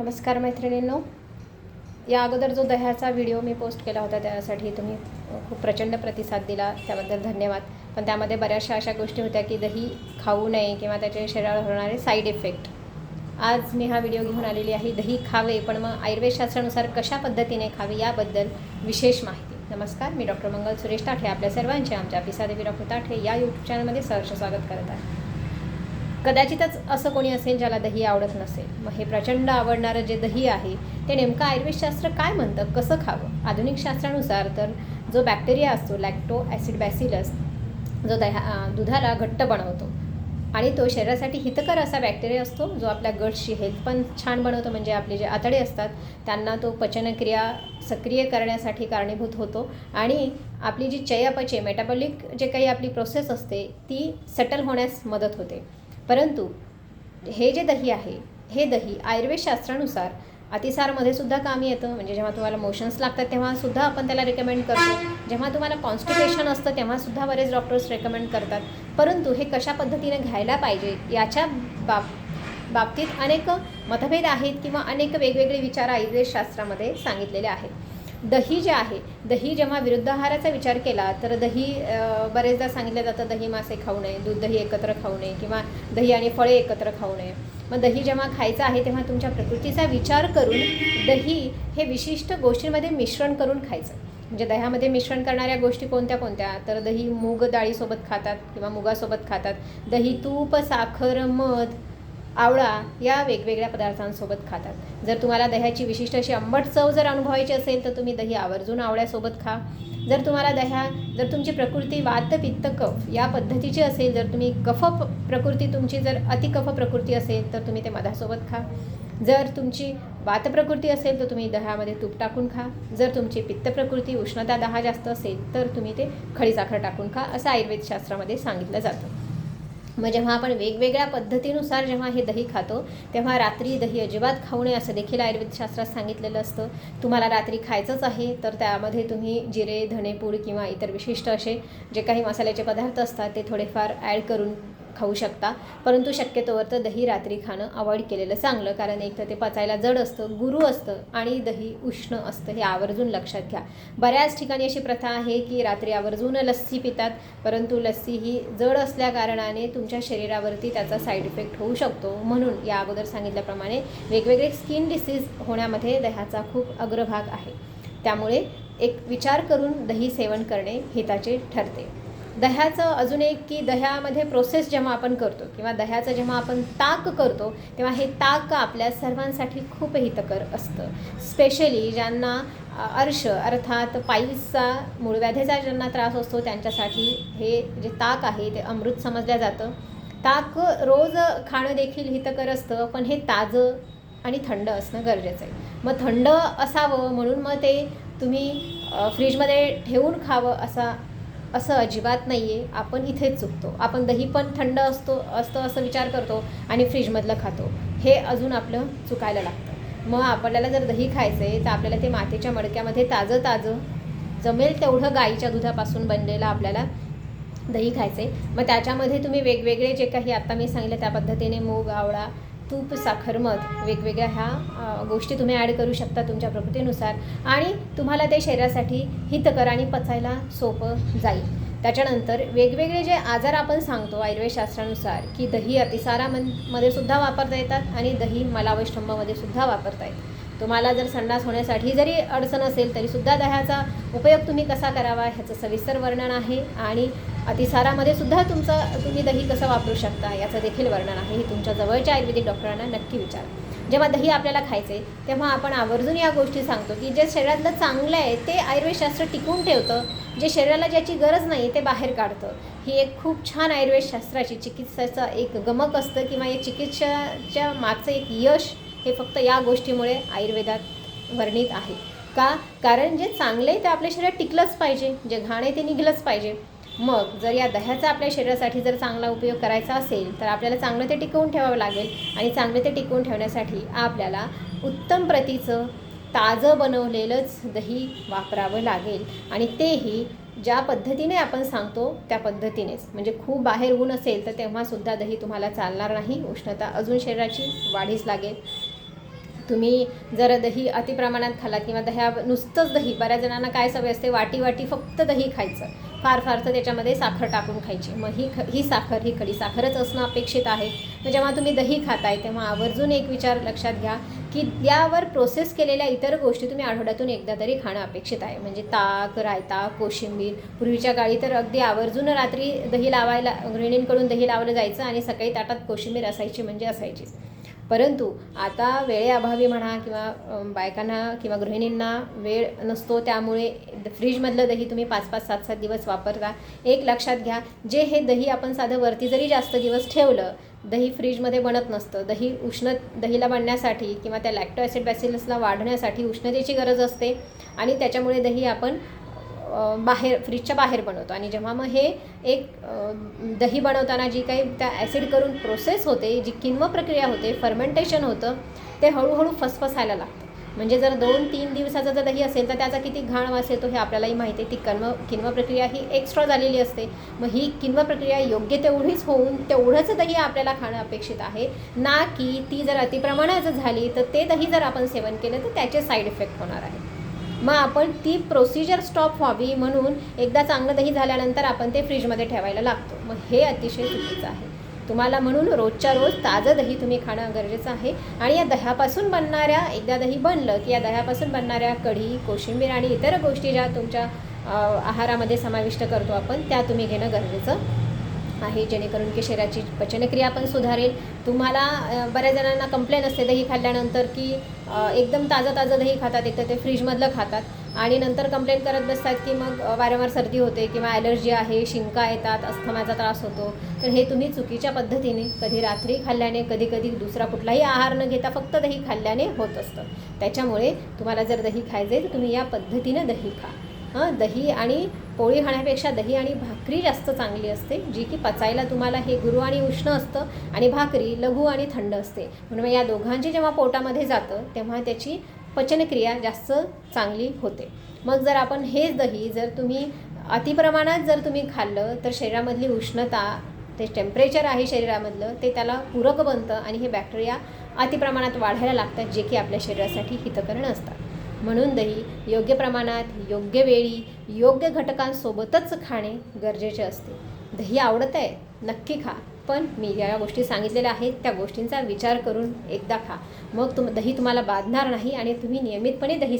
नमस्कार मैत्रिणींनो. या अगोदर जो दह्याचा व्हिडिओ मी पोस्ट केला होता त्यासाठी तुम्ही खूप प्रचंड प्रतिसाद दिला त्याबद्दल धन्यवाद. पण त्यामध्ये बऱ्याचशा अशा गोष्टी होत्या की दही खाऊ नये किंवा त्याचे शरीरावर होणारे साईड इफेक्ट आज मी हा व्हिडिओ घेऊन आलेली आहे दही खावे पण मग आयुर्वेदशास्त्रानुसार कशा पद्धतीने खावे याबद्दल विशेष माहिती. नमस्कार मी डॉक्टर मंगल सुरेश ताठे आपल्या सर्वांचे आमच्या पिसादेवी डॉक्टर ताठे या यूट्यूब चॅनलमध्ये सहर्ष स्वागत करत आहे. कदाचितच असं कोणी असेल ज्याला दही आवडत नसेल. मग हे प्रचंड आवडणारं जे दही आहे ते नेमकं आयुर्वेदशास्त्र काय म्हणतं? कसं खावं? आधुनिक शास्त्रानुसार तर जो बॅक्टेरिया असतो लॅक्टो ॲसिड बॅसिलस जो दह्या दुधाला घट्ट बनवतो आणि तो शरीरासाठी हितकर असा बॅक्टेरिया असतो जो आपल्या गटशी हेल्थ पण छान बनवतो म्हणजे आपले जे आतडे असतात त्यांना तो पचनक्रिया सक्रिय करण्यासाठी कारणीभूत होतो आणि आपली जी चयापचय मेटाबॉलिक जे काही आपली प्रोसेस असते ती सेटल होण्यास मदत होते. परंतु हे जे दही आहे हे दही आयुर्वेदशास्त्रानुसार अतिसारमध्ये सुद्धा काम येतं. म्हणजे जेव्हा तुम्हाला मोशन्स लागतात तेव्हा सुद्धा आपण त्याला रेकमेंड करतो. जेव्हा तुम्हाला कॉन्स्टिपेशन असतं तेव्हा सुद्धा बरेच डॉक्टर्स रेकमेंड करतात. परंतु हे कशा पद्धतीने घ्यायला पाहिजे याच्या बाब बाबतीत अनेक मतभेद आहेत किंवा अनेक वेगवेगळे विचार आयुर्वेदशास्त्रामध्ये सांगितलेले आहेत. दही जे आहे दही जेव्हा विरुद्ध आहाराचा विचार केला तर दही बरेचदा सांगितलं जातं दही मासे खाऊ नये दूध दही एकत्र खाऊ नये किंवा दही आणि फळे एकत्र खाऊ नये. मग दही जेव्हा खायचं आहे तेव्हा तुमच्या प्रकृतीचा विचार करून दही हे विशिष्ट गोष्टींमध्ये मिश्रण करून खायचं. म्हणजे दह्यामध्ये मिश्रण करणाऱ्या गोष्टी कोणत्या कोणत्या? तर दही मूग डाळीसोबत खातात किंवा मुगासोबत खातात. दही तूप साखर मध आवळा या वेगवेगळ्या पदार्थांसोबत खातात. जर तुम्हाला दह्याची विशिष्ट अशी आंबट चव जर अनुभवायची असेल तर तुम्ही दही आवर्जून आवळ्यासोबत खा. जर तुम्हाला दह्या जर तुमची प्रकृती वात पित्त कफ या पद्धतीची असेल जर तुम्ही कफ प- प्रकृती तुमची जर अतिकफ प्रकृती असेल तर तुम्ही ते मधासोबत खा. जर तुमची वात प्रकृती असेल तर तुम्ही दह्यामध्ये तूप टाकून खा. जर तुमची पित्त प्रकृती उष्णता दहा जास्त असेल तर तुम्ही ते खडी साखर टाकून खा असं आयुर्वेदशास्त्रामध्ये सांगितलं जातं. मग जेव्हा आपण वेगवेगळ्या पद्धतीनुसार जेव्हा हे दही खातो तेव्हा रात्री दही अजिबात खाऊ नये असं देखील आयुर्वेदशास्त्रात सांगितलेलं असतं. तुम्हाला रात्री खायचंच आहे तर त्यामध्ये तुम्ही जिरे धणेपूड किंवा इतर विशिष्ट असे जे काही मसाल्याचे पदार्थ असतात ते थोडेफार ॲड करून खाऊ शकता. परंतु शक्यतोवर तर दही रात्री खाणं अवॉइड केलेलं चांगलं कारण एक तर ते पचायला जड असतं गुरु असतं आणि दही उष्ण असतं हे आवर्जून लक्षात घ्या. बऱ्याच ठिकाणी अशी प्रथा आहे की रात्री आवर्जून लस्सी पितात परंतु लस्सी ही जड असल्या कारणाने तुमच्या शरीरावरती त्याचा साईड इफेक्ट होऊ शकतो. म्हणून या अगोदर सांगितल्याप्रमाणे वेगवेगळे स्किन डिसीज होण्यामध्ये दह्याचा खूप अग्रभाग आहे. त्यामुळे एक विचार करून दही सेवन करणे हिताचे ठरते. दह्याचं अजून एक की दह्यामध्ये प्रोसेस जेव्हा आपण करतो किंवा दह्याचं जेव्हा आपण ताक करतो तेव्हा हे ताक आपल्या सर्वांसाठी खूप हितकर असतं. स्पेशली ज्यांना अर्श अर्थात पाईल्सचा मूळव्याधीचा ज्यांना त्रास असतो त्यांच्यासाठी हे जे ताक आहे ते अमृत समजलं जातं. ताक रोज खाणं देखील हितकर असतं पण हे ताजं आणि थंड असणं गरजेचं आहे. मग थंड असावं म्हणून मग ते तुम्ही फ्रीजमध्ये ठेवून खावं असा असं अजिबात नाही आहे आपण इथेच चुकतो. आपण दही पण थंड असतो असतं असं विचार करतो आणि फ्रीजमधलं खातो. हे अजून आपलं चुकायला लागतं. मग आपल्याला जर दही खायचं आहे तर आपल्याला ते मातीच्या मडक्यामध्ये ताजं ताजं जमेल तेवढं गाईच्या दुधापासून बनलेलं आपल्याला दही खायचं आहे मग त्याच्यामध्ये तुम्ही वेगवेगळे जे काही आत्ता मी सांगितलं त्या पद्धतीने मूग आवळा तूप साखर मध वेगवेगळ्या ह्या गोष्टी तुम्ही ॲड करू शकता तुमच्या प्रकृतीनुसार. आणि तुम्हाला ते शरीरासाठी हितकर आणि पचायला सोपं जाईल. त्याच्यानंतर वेगवेगळे जे आजार आपण सांगतो आयुर्वेदशास्त्रानुसार की दही अतिसारामध्ये सुद्धा वापरता येतात आणि दही मलावष्टंभामध्ये सुद्धा वापरता येतात. तुम्हाला जर संडास होण्यासाठी जरी अडचण असेल तरीसुद्धा दह्याचा उपयोग तुम्ही कसा करावा ह्याचं सविस्तर वर्णन आहे. आणि अतिसारामध्ये सुद्धा तुमचं तुम्ही दही कसं वापरू शकता याचं देखील वर्णन आहे. हे तुमच्या जवळच्या आयुर्वेदिक डॉक्टरांना नक्की विचारा. जेव्हा दही आपल्याला खायचे तेव्हा आपण आवर्जून या गोष्टी सांगतो की जे शरीरातलं चांगलं आहे ते आयुर्वेदशास्त्र टिकून ठेवतं. जे शरीराला ज्याची गरज नाही ते बाहेर काढतं. ही एक खूप छान आयुर्वेदशास्त्राची चिकित्साचं एक गमक असतं किंवा या चिकित्साच्या मागचं एक यश हे फक्त या गोष्टीमुळे आयुर्वेदात वर्णित आहे. का? कारण जे चांगले आहे ते आपल्या शरीरात टिकलंच पाहिजे. जे घाण आहे ते निघलंच पाहिजे. मग जर या दह्याचा आपल्या शरीरासाठी जर चांगला उपयोग करायचा असेल तर आपल्याला चांगलं ते टिकवून ठेवावं लागेल आणि चांगलं ते टिकवून ठेवण्यासाठी आपल्याला उत्तम प्रतीचं ताजं बनवलेलंच दही वापरावं लागेल. आणि तेही ज्या पद्धतीने आपण सांगतो त्या पद्धतीनेच. म्हणजे खूप बाहेर ऊन असेल तर तेव्हासुद्धा दही तुम्हाला चालणार नाही. उष्णता अजून शरीराची वाढीस लागेल. तुम्ही जर दही अतिप्रमाणात खाला किंवा दह्या नुसतंच दही बऱ्याच जणांना काय सवय असते वाटी वाटी फक्त दही खायचं. फार फार तर त्याच्यामध्ये साखर टाकून खायची. मग ही ख ही साखर ही खडी साखरच असणं अपेक्षित आहे. मग जेव्हा तुम्ही दही खाताय तेव्हा आवर्जून एक विचार लक्षात घ्या की यावर प्रोसेस केलेल्या इतर गोष्टी तुम्ही आठवड्यातून एकदा तरी खाणं अपेक्षित आहे. म्हणजे ताक रायता कोशिंबीर. पूर्वीच्या काळी तर अगदी आवर्जून रात्री दही लावायला गृहिणींकडून दही लावलं जायचं आणि सकाळी ताटात कोशिंबीर असायची म्हणजे असायचीच परंतु आता वेळेअभावी म्हणा किंवा बायकांना किंवा गृहिणींना वेळ नसतो त्यामुळे द- फ्रीजमधलं दही तुम्ही पाच पाच सात सात दिवस वापरता. एक लक्षात घ्या जे हे दही आपण साधं वरती जरी जास्त दिवस ठेवलं दही फ्रीजमध्ये बनत नसतं. दही उष्ण दहीला बनण्यासाठी किंवा त्या लॅक्टो ॲसिड बॅसिलसला वाढण्यासाठी उष्णतेची गरज असते आणि त्याच्यामुळे दही आपण बाहेर फ्रीजच्या बाहेर बनवतो. आणि जेव्हा मग हे एक दही बनवताना जी काही त्या ॲसिड करून प्रोसेस होते जी किण्व प्रक्रिया होते फर्मेंटेशन होतं ते हळूहळू फसफसायला लागतं. म्हणजे जर दोन तीन दिवसाचं जर दही असेल तर त्याचा किती घाण वास येतो हे आपल्यालाही माहिती आहे. ती कन्व किण्व प्रक्रिया ही एक्स्ट्रा झालेली असते. मग ही किण्व प्रक्रिया योग्य तेवढीच होऊन तेवढंच दही आपल्याला खाणं अपेक्षित आहे. ना की ती जर अतिप्रमाणात झाली तर ते दही जर आपण सेवन केलं तर त्याचे साईड इफेक्ट होणार आहे मग आपण ती प्रोसिजर स्टॉप व्हावी म्हणून एकदा चांगलं दही झाल्यानंतर आपण ते फ्रीजमध्ये ठेवायला लागतो. मग हे अतिशय चुकीचं आहे. तुम्हाला म्हणून रोजच्या रोज ताजं दही तुम्ही खाणं गरजेचं आहे. आणि या दह्यापासून बनणाऱ्या एकदा दही बनलं की या दह्यापासून बनणाऱ्या कढी कोशिंबीर आणि इतर गोष्टी ज्या तुमच्या आहारामध्ये समाविष्ट करतो आपण त्या तुम्ही घेणं गरजेचं आहे जेणेकरून की शरीराची पचनक्रिया पण सुधारेल. तुम्हाला बऱ्याच जणांना कंप्लेन असते दही खाल्ल्यानंतर की एकदम ताजं ताजं दही खातात एकतर ते फ्रीजमधलं खातात. आणि नंतर कंप्लेंट करत बसतात की मग वारंवार सर्दी होते किंवा ॲलर्जी आहे शिंका येतात अस्थमाचा त्रास होतो. तर हे तुम्ही चुकीच्या पद्धतीने कधी रात्री खाल्ल्याने कधी कधी दुसरा कुठलाही आहार न घेता फक्त दही खाल्ल्याने होत असतं. त्याच्यामुळे तुम्हाला जर दही खायचं आहे तर तुम्ही या पद्धतीनं दही खा. हां दही आणि पोळी खाण्यापेक्षा दही आणि भाकरी जास्त चांगली असते जी की पचायला तुम्हाला हे गुरु आणि उष्ण असतं आणि भाकरी लघु आणि थंड असते. म्हणून या दोघांची जेव्हा पोटामध्ये जातं तेव्हा त्याची पचनक्रिया जास्त चांगली होते. मग जर आपण हेच दही जर तुम्ही अतिप्रमाणात जर तुम्ही खाल्लं तर शरीरामधली उष्णता ते टेम्परेचर आहे शरीरामधलं ते त्याला पूरक बनतं आणि हे बॅक्टेरिया अतिप्रमाणात वाढायला लागतात जे की आपल्या शरीरासाठी हितकरण असतात. म्हणून दही योग्य प्रमाणात योग्य वेळी योग्य घटकांसोबतच खाणे गरजेचे असते. दही आवडत आहे नक्की खा. पण मी ज्या गोष्टी सांगितलेल्या आहेत त्या गोष्टींचा विचार करून एकदा खा. मग तुम दही तुम्हाला बाधणार नाही आणि तुम्ही नियमितपणे दही